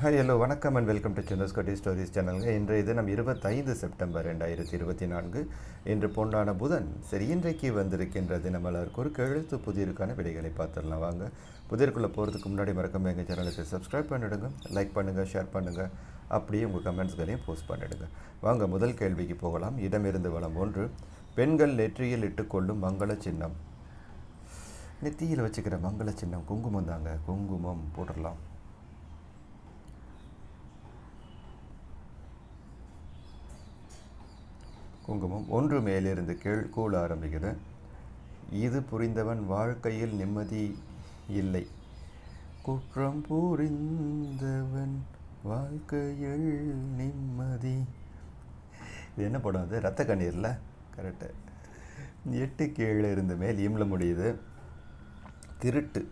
Hi hello வணக்கம் and welcome to சந்திரஸ்கோட்டி stories சேனலுங்க இன்றைய நம்ம இருபத்தைந்து செப்டம்பர் ரெண்டாயிரத்தி இருபத்தி நான்கு. இன்று பொன்னான புதன். சரி இன்றைக்கு வந்திருக்கின்ற தினமலருக்கு ஒரு கெழுத்து புதிருக்கான விடைகளை பார்த்துடலாம். வாங்க புதிருக்குள்ளே போகிறதுக்கு முன்னாடி மறக்காம எங்கள் சேனலுக்கு சப்ஸ்கிரைப் பண்ணிடுங்க லைக் பண்ணுங்கள் ஷேர் பண்ணுங்கள் அப்படியே உங்கள் கமெண்ட்ஸ்களையும் போஸ்ட் பண்ணிவிடுங்க வாங்க முதல் கேள்விக்கு போகலாம். இடமிருந்து வளம் ஒன்று. பெண்கள் நெற்றியில் இட்டுக்கொள்ளும் மங்கள சின்னம். நெத்தியில் வச்சுக்கிற மங்கள சின்னம் குங்குமம் தாங்க. குங்குமம் போட்டுடலாம். குங்குமம் ஒன்று மேலிருந்து கீழ் கூழ ஆரம்பிக்குது இது புரிந்தவன் வாழ்க்கையில் நிம்மதி இல்லை. குற்றம் புரிந்தவன் வாழ்க்கையில் நிம்மதி. இது என்ன படம் அது? ரத்த கண்ணீரில்? கரெக்டு எட்டு கீழே இருந்த மேல் இம்ல முடியுது. திருட்டு.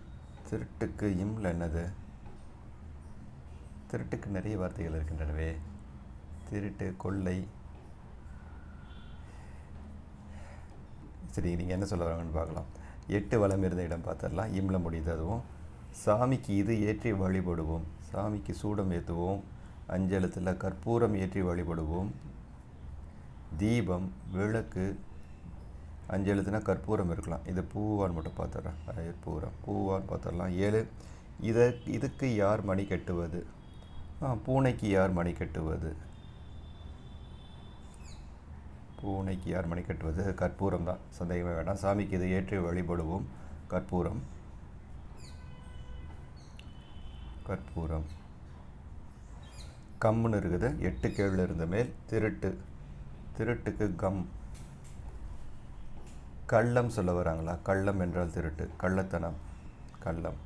திருட்டுக்கு இம்ல என்னது? திருட்டுக்கு நிறைய வார்த்தைகள் இருக்கின்றனவே. திருட்டு கொள்ளை சரி நீங்கள் என்ன சொல்ல வராங்கன்னு பார்க்கலாம். எட்டு வளம் இருந்த இடம் பார்த்துடலாம். இம்ல முடியுது அதுவும். சாமிக்கு இது ஏற்றி வழிபடுவோம். சாமிக்கு சூடம் ஏற்றுவோம் அஞ்சலத்தில் கற்பூரம் ஏற்றி வழிபடுவோம். தீபம் விளக்கு அஞ்செழுத்துனா கற்பூரம் இருக்கலாம். இது பூவான் மட்டும் பார்த்துட்றேன். பூரம். பூவான் பார்த்துடலாம். ஏழு. இதை இதுக்கு யார் மணி கட்டுவது? பூனைக்கு யார் மணி கட்டுவது? பூனைக்கு யார் மணி கட்டுவது கற்பூரம் தான் சந்தேகமே வேண்டாம். சாமிக்கு இதை ஏற்றி வழிபடுவோம். கற்பூரம். கற்பூரம். கம்முன்னு இருக்குது. எட்டு கேள்வி இருந்த மேல் திருட்டு. திருட்டுக்கு கம். கள்ளம் சொல்ல வராங்களா? கள்ளம் என்றால் திருட்டு. கள்ளத்தனம். கள்ளம்.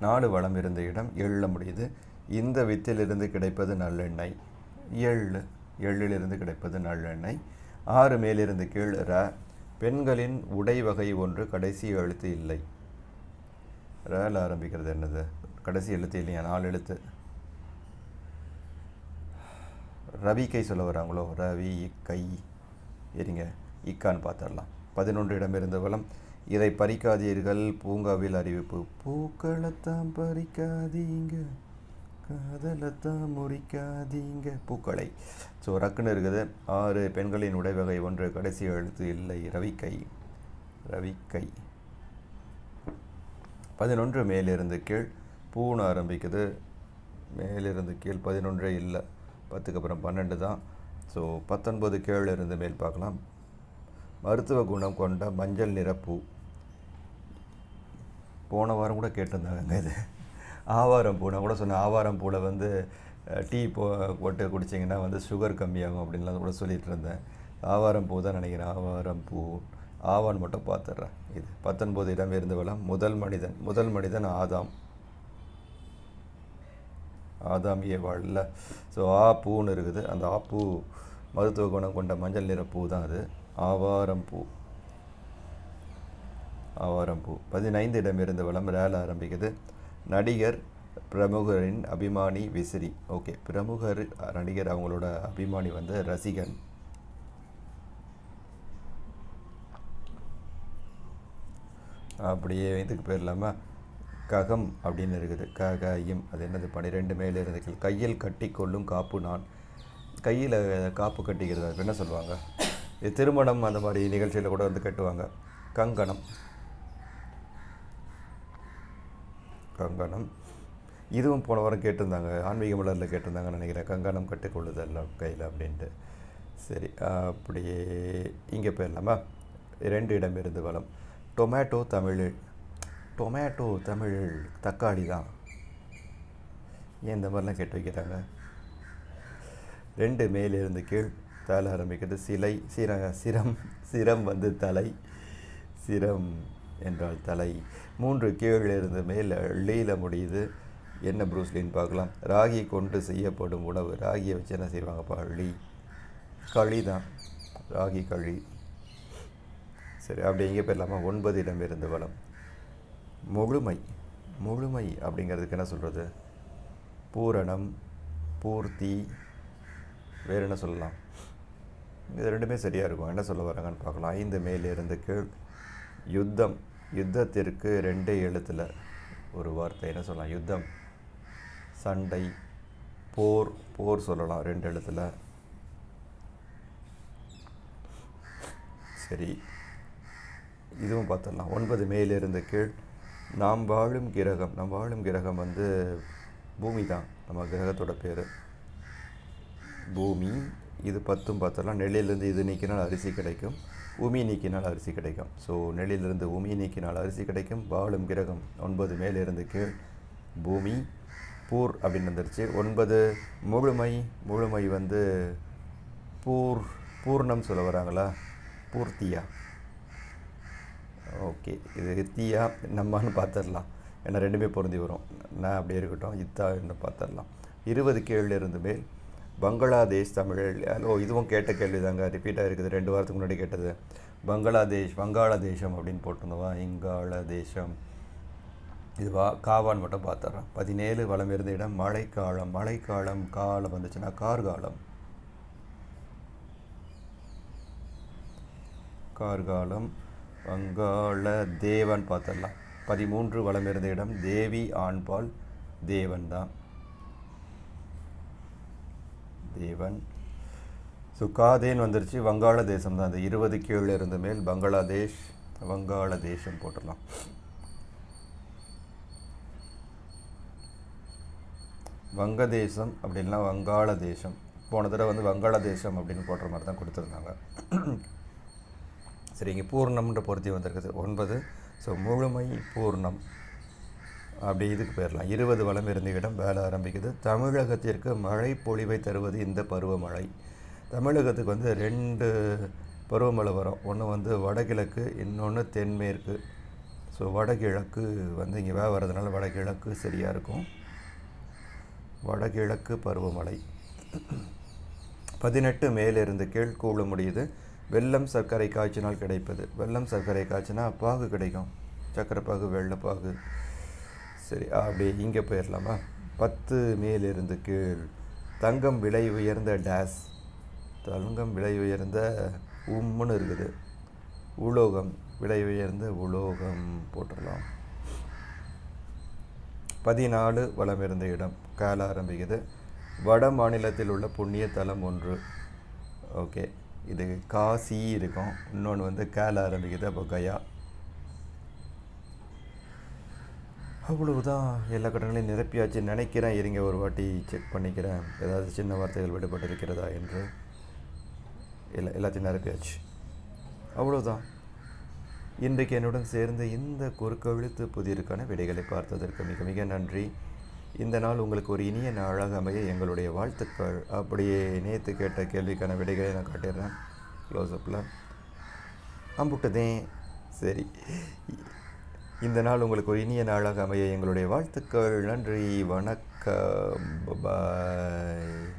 நாடு வளம் இருந்த இடம் எள்ள முடியுது. இந்த வித்திலிருந்து கிடைப்பது நல்லெண்ணெய். எள்ளு எள்ளிலிருந்து கிடைப்பது நல்லெண்ணெய். ஆறு மேலிருந்து கீழ் ர. பெண்களின் உடை வகை ஒன்று கடைசி எழுத்து இல்லை. ரல ஆரம்பிக்கிறது என்னது? கடைசி எழுத்து இல்லையா? நாலு எழுத்து. ரவி கை சொல்ல வராங்களோ? ரவி கை இருங்க இக்கான்னு பார்த்துடலாம் பதினொன்று இடமிருந்த வளம் இதை பறிக்காதீர்கள். பூங்காவில் அறிவிப்பு. பூக்களைத்தான் பறிக்காதீங்க. காதலத்தான் முறிக்காதீங்க. பூக்களை. ஸோ ரக்குன்னு இருக்குது. ஆறு பெண்களின் உடைவகை ஒன்று கடைசி எழுத்து இல்லை. ரவிக்கை. ரவிக்கை. பதினொன்று மேலிருந்து கீழ். பூன்னு ஆரம்பிக்குது. மேலிருந்து கீழ் பதினொன்றே இல்லை. பத்துக்கு அப்புறம் பன்னெண்டு தான். ஸோ பத்தொன்பது கீழ் இருந்து மேல் பார்க்கலாம். மருத்துவ குணம் கொண்ட மஞ்சள் நிற பூ. போன வாரம் கூட கேட்டிருந்தாங்க இது. ஆவாரம் பூ நான் கூட சொன்னேன் ஆவாரம் பூவில் வந்து டீ போ போட்டு குடிச்சிங்கன்னா வந்து சுகர் கம்மியாகும் அப்படின்லாம் கூட சொல்லிகிட்டு இருந்தேன். ஆவாரம் பூ தான் நினைக்கிறேன் ஆவாரம் பூ. ஆவான் மட்டும் பார்த்துட்றேன் இது பத்தொன்பது இடம் இருந்து முதல் மனிதன் முதல் மனிதன் ஆதாம். ஆதாம் வாழல ஸோ ஆ பூன்னு இருக்குது. அந்த ஆ பூ மருத்துவ குணம் கொண்ட மஞ்சள் நிற பூ தான் அது. ஆவாரம் பூ. ஆவாரம் பூ. பதினைந்து இடம் இருந்த வளம் ரேல ஆரம்பிக்குது. நடிகர் பிரமுகரின் அபிமானி விசிறி. ஓகே பிரமுகர் நடிகர் அவங்களோட அபிமானி வந்து ரசிகன். அப்படியே இதுக்கு பேர் இல்லாமல் ககம் அப்படின்னு இருக்குது. க இம் அது என்னது பன்னிரெண்டு மேலே இருந்து கையில் கட்டி கொள்ளும் காப்பு நான். கையில் காப்பு கட்டிக்கிறது என்ன சொல்லுவாங்க? இது திருமணம் அந்த மாதிரி நிகழ்ச்சியில் கூட வந்து கட்டுவாங்க. கங்கணம். கங்கணம். இதுவும் போன வாரம் கேட்டிருந்தாங்க ஆன்மீக மலரில் கேட்டிருந்தாங்கன்னு நினைக்கிறேன். கங்கணம் கட்டிக்கொள்ளுதல் கையில் அப்படின்ட்டு. சரி அப்படியே இங்கே போயிடலாமா? ரெண்டு இடம் இருந்து வளம். டொமேட்டோ தமிழ் டொமேட்டோ தமிழ் தக்காளி தான். ஏன் இந்த மாதிரிலாம் கேட்டு வைக்கிறாங்க? ரெண்டு மேலிருந்து கீழ் தலை ஆரம்பிக்கிறது சிலை சிர சிரம் சிரம் வந்து தலை சிரம் என்றால் தலை. மூன்று கீழ் இருந்து மேல் லீல முடியுது. என்ன ப்ரூஸ்லின்னு பார்க்கலாம். ராகி கொண்டு செய்யப்படும் உணவு. ராகியை வச்சு என்ன செய்வாங்கப்பா அள்ளி களி. தான் ராகி களி. சரி அப்படி எங்கே போயிடலாமா? ஒன்பது இடம் இருந்து வளம். முழுமை. முழுமை அப்படிங்கிறதுக்கு என்ன சொல்கிறது பூரணம் பூர்த்தி. வேறு என்ன சொல்லலாம்? இது ரெண்டுமே சரியாக இருக்கும். என்ன சொல்ல வராங்கன்னு பார்க்கலாம். ஐந்து மேலிருந்து கீழ். யுத்தம். யுத்தத்திற்கு ரெண்டே எழுத்தில் ஒரு வார்த்தை என்ன சொல்லலாம்? யுத்தம். சண்டை போர் போர் சொல்லலாம் ரெண்டு எழுத்துல. சரி இதுவும் பார்த்துடலாம். ஒன்பது மேலிருந்து கீழ் நாம் வாழும் கிரகம் நாம் வாழும் கிரகம் வந்து பூமி தான் நம்ம கிரகத்தோட பேர். பூமி இது பத்தும் பார்த்தலாம் நெல்லிலிருந்து இது நீக்கினால் அரிசி கிடைக்கும். உமி நீக்கினால் அரிசி கிடைக்கும். ஸோ நெல்லிலிருந்து உமி நீக்கினால் அரிசி கிடைக்கும். வாழும் கிரகம் ஒன்பது மேலிருந்து கீழ் பூமி பூர் அப்படின்னு வந்துருச்சு. ஒன்பது முழுமை முழுமை வந்து பூர் பூர்ணம் சொல்ல வராங்களா? பூர்த்தியா? ஓகே இது இத்தியா நம்மன்னு பார்த்துடலாம் ஏன்னா ரெண்டுமே பொருந்தி வரும். நான் அப்படியே இருக்கட்டும் இத்தா என்று பார்த்துடலாம் இருபது கேழிலிருந்து மேல் பங்களாதேஷ் தமிழ் ஓ இதுவும் கேட்ட கேள்வி தாங்க ரிப்பீட்டாக இருக்குது. ரெண்டு வாரத்துக்கு முன்னாடி கேட்டது. பங்களாதேஷ் வங்காளதேசம் அப்படின்னு போட்டிருந்தவா? இங்காள தேசம் இதுவா? காவான் மட்டும் பார்த்துட்றோம் பதினேழு வளம் இருந்த இடம் மழைக்காலம். மழைக்காலம் காலம் வந்துச்சுன்னா கார்காலம். கார்காலம் வங்காள தேவன் பார்த்துடலாம். பதிமூன்று வளம் இருந்த இடம் தேவி ஆண்பால் தேவன் தான். தேவன். ஸோ காதேன் வந்துருச்சு. வங்காள தேசம் தான் அந்த இருபது கீழே இருந்த மேல் பங்களாதேஷ் வங்காள தேசம் போட்டுடலாம். வங்கதேசம் அப்படின்னா வங்காள தேசம். போன தடவை வந்து வங்காள தேசம் அப்படின்னு போடுற மாதிரி தான் கொடுத்துருந்தாங்க. சரி இங்கே பூர்ணம்ன்ற பொருத்தி வந்திருக்குது. ஒன்பது. ஸோ முழுமை பூர்ணம். அப்படி இதுக்கு போயிடலாம். இருபது வளம் இருந்த இடம் வேலை ஆரம்பிக்குது. தமிழகத்திற்கு மழை பொழிவை தருவது இந்த பருவமழை. தமிழகத்துக்கு வந்து ரெண்டு பருவமழை வரும். ஒன்று வந்து வடகிழக்கு இன்னொன்று தென்மேற்கு. ஸோ வடகிழக்கு வந்து இங்கே வே வர்றதுனால வடகிழக்கு சரியாக இருக்கும். வடகிழக்கு பருவமழை. பதினெட்டு மேலிருந்து கீழ் கூழ முடியுது. வெள்ளம் சர்க்கரை காய்ச்சினால் கிடைப்பது. வெல்லம் சர்க்கரை காய்ச்சினா பாகு கிடைக்கும். சக்கரை பாகு வெள்ளைப்பாகு சரி அப்படி இங்கே போயிடலாமா பத்து மேலிருந்து கீழ். தங்கம் விலை உயர்ந்த டேஸ். தங்கம் விலை உயர்ந்த உம்முன்னு இருக்குது. உலோகம் விலை உயர்ந்த உலோகம் போட்டுடலாம் பதினாலு வளம் இருந்த இடம். கால ஆரம்பிக்குது. வட மாநிலத்தில் உள்ள புண்ணிய தலம் ஒன்று. ஓகே. இது காசி இருக்கும். இன்னொன்று வந்து கேல ஆரம்பிக்குது. அப்போ கயா. அவ்வளவுதான். எல்லா கட்டங்களையும் நிரப்பியாச்சு. நினைக்கிறேன் இருங்க ஒரு வாட்டி செக் பண்ணிக்கிறேன். ஏதாவது சின்ன வார்த்தைகள் விடுபட்டு இருக்கிறதா என்று. எல்லா எல்லாத்தையும் நிரப்பியாச்சு. அவ்வளோதான் இன்றைக்கு என்னுடன் சேர்ந்து இந்த குறுக்கவிழுத்து புதிருக்கான விடைகளை பார்த்ததற்கு மிக மிக நன்றி. இந்த நாள் உங்களுக்கு ஒரு இனிய நாளாக அமைய எங்களுடைய வாழ்த்துக்கள். அப்படியே நேற்று கேட்ட கேள்விக்கான விடைகளை நான் காட்டிடுறேன். க்ளோஸ்அப்பில் அம்புட்டுதேன் சரி. இந்த நாள் உங்களுக்கு ஒரு இனிய நாளாக அமைய எங்களுடைய வாழ்த்துக்கள். நன்றி வணக்கம். பாய்